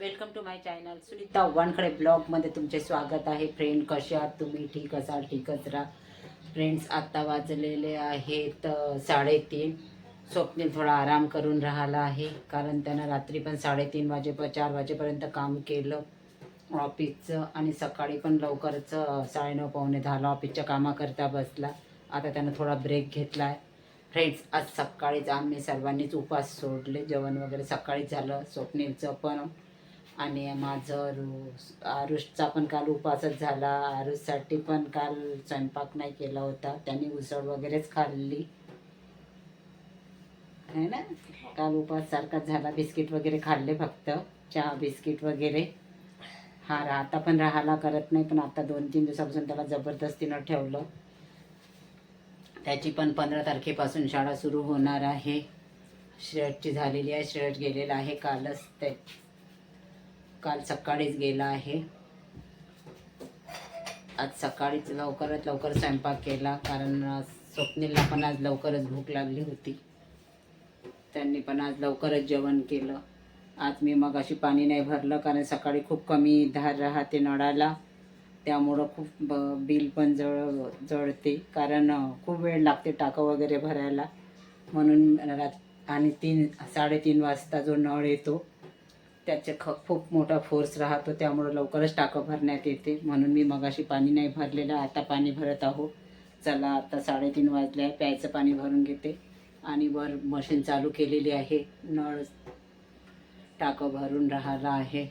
Welcome to my channel. Sunita Wankhade ब्लॉगमध्ये तुमचे स्वागत आहे. फ्रेंड कसे आहात तुम्ही? ठीक असाल? ठीकच राहा. फ्रेंड्स आत्ता वाजलेले आहेत साडेतीन. स्वप्नील थोडा आराम करून राहिला आहे. कारण त्यानं रात्री पण साडेतीन वाजे चार वाजेपर्यंत काम केलं ऑफिसचं. आणि सकाळी पण लवकरच साडेनऊ पावणे दहाला ऑफिसच्या कामाकरता बसला. आता त्यानं थोडा ब्रेक घेतला आहे फ्रेंड्स आज सकाळीच आम्ही सर्वांनीच उपास सोडले. जेवण वगैरे सकाळीच झालं. स्वप्नीलचं पण आणि माझं आरुषचा पण काल उपासच झाला. आरुषसाठी पण काल स्वयंपाक नाही केला होता. त्यांनी उसळ वगैरेच खाल्ली. है ना? काल उपास सारखाच झाला. बिस्किट वगैरे खाल्ले फक्त. चहा बिस्किट वगैरे. हा राहता पण राहायला करत नाही. पण आता दोन तीन दिवसापासून त्याला जबरदस्तीनं ठेवलं. त्याची पण पंधरा तारखेपासून शाळा सुरू होणार आहे. श्रेयसची झालेली आहे. श्रेयस गेलेला आहे. कालच ते. काल सकाळीच गेला आहे. आज सकाळीच लवकरात लवकर स्वयंपाक केला कारण अ, स्वप्नीलला पण आज लवकरच भूक लागली होती. त्यांनी पण आज लवकरच जेवण केलं. आज मी मग अशी पाणी नाही भरलं कारण सकाळी खूप कमी धार राहते नळाला. त्यामुळं खूप ब- बिल पण जळ जळते कारण खूप वेळ लागते टाकं वगैरे भरायला. म्हणून रात आणि तीन साडेतीन वाजता जो नळ येतो त्याचे ख खूप मोठा फोर्स राहतो त्यामुळं लवकरच टाकं भरण्यात येते. म्हणून मी मगाशी पाणी नाही भरलेलं आता पाणी भरत आहो चला आता साडेतीन वाजले आहे प्यायचं पाणी भरून घेते. आणि वर मशीन चालू केलेली आहे. नळ टाकं भरून राहिला आहे.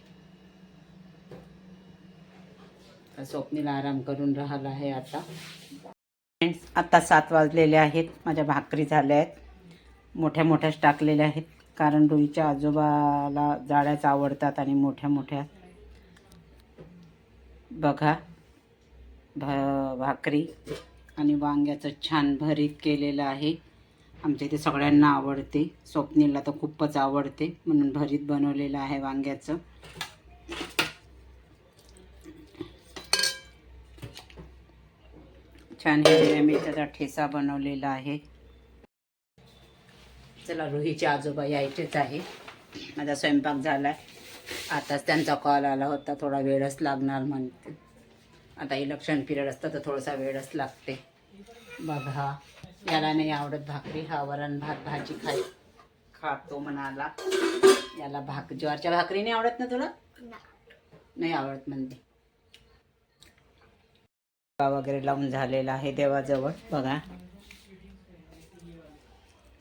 स्वप्नीला आराम करून राहिला आहे आता. फ्रेंड्स आता सात वाजलेले आहेत. माझ्या भाकरी झाल्या आहेत. मोठ्या मोठ्याच टाकलेल्या आहेत. कारण रुईच्या आजोबाला जाळ्याच आवडतात आणि मोठ्या मोठ्या बघा भा भाकरी आणि वांग्याचं छान भरीत केलेलं आहे. आमच्या इथे सगळ्यांना आवडते. स्वप्नीला तर खूपच आवडते. म्हणून भरीत बनवलेलं आहे वांग्याचं. छान हिरव्या मिरच्याचा ठेसा बनवलेला आहे. चला रोहीचे आजोबा यायचेच आहे. माझा स्वयंपाक झाला आहे आताच त्यांचा कॉल आला होता थोडा वेळच लागणार म्हणते. आता इलेक्शन पिरियड असतं तर थोडासा वेळच लागते. बघा याला नाही आवडत भाकरी हा वरण भात भाजी खाई खातो म्हणाला. याला भाक ज्वारच्या भाकरी नाही आवडत ना तुला? नाही आवडत म्हणते. वगैरे लावून झालेला आहे देवाजवळ बघा.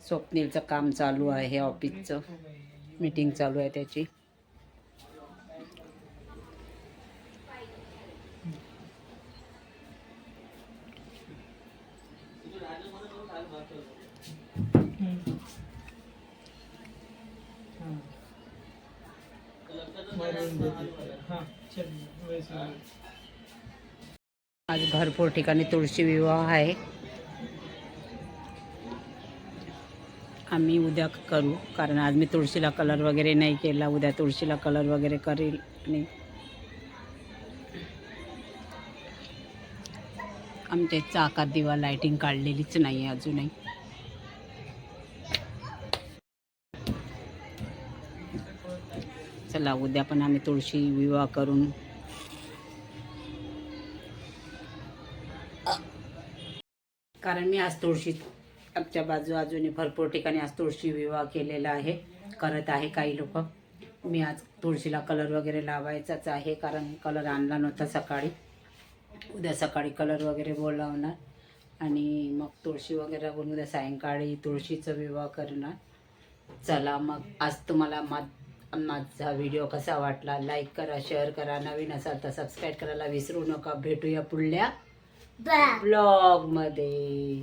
स्वप्नीलचं काम चालू आहे ऑफिसचं. मीटिंग चालू आहे त्याची. आज भरपूर ठिकाणी तुळशी विवाह आहे. आम्ही उद्या करू कारण आज मी तुळशीला कलर वगैरे नाही केला. उद्या तुळशीला कलर वगैरे करेल. आणि आमच्या चाकात दिवा लाइटिंग काढलेलीच नाही आहे अजूनही. चला उद्या पण आम्ही तुळशी विवाह करून कारण मी आज तुळशी आमच्या बाजू अजूनही भरपूर ठिकाणी आज तुळशी विवाह केलेला आहे करत आहे काही लोक. मी आज तुळशीला कलर वगैरे लावायचाच आहे कारण कलर आणला नव्हता सकाळी. उद्या सकाळी कलर वगैरे बोलावणार. आणि मग तुळशी वगैरे लावून उद्या सायंकाळी तुळशीचा विवाह करणार. चला मग आज तुम्हाला मा माझा व्हिडिओ कसा वाटला? लाईक करा शेअर करा. नवीन असाल तर सबस्क्राईब करायला विसरू नका. भेटूया पुढल्या ब्लॉगमध्ये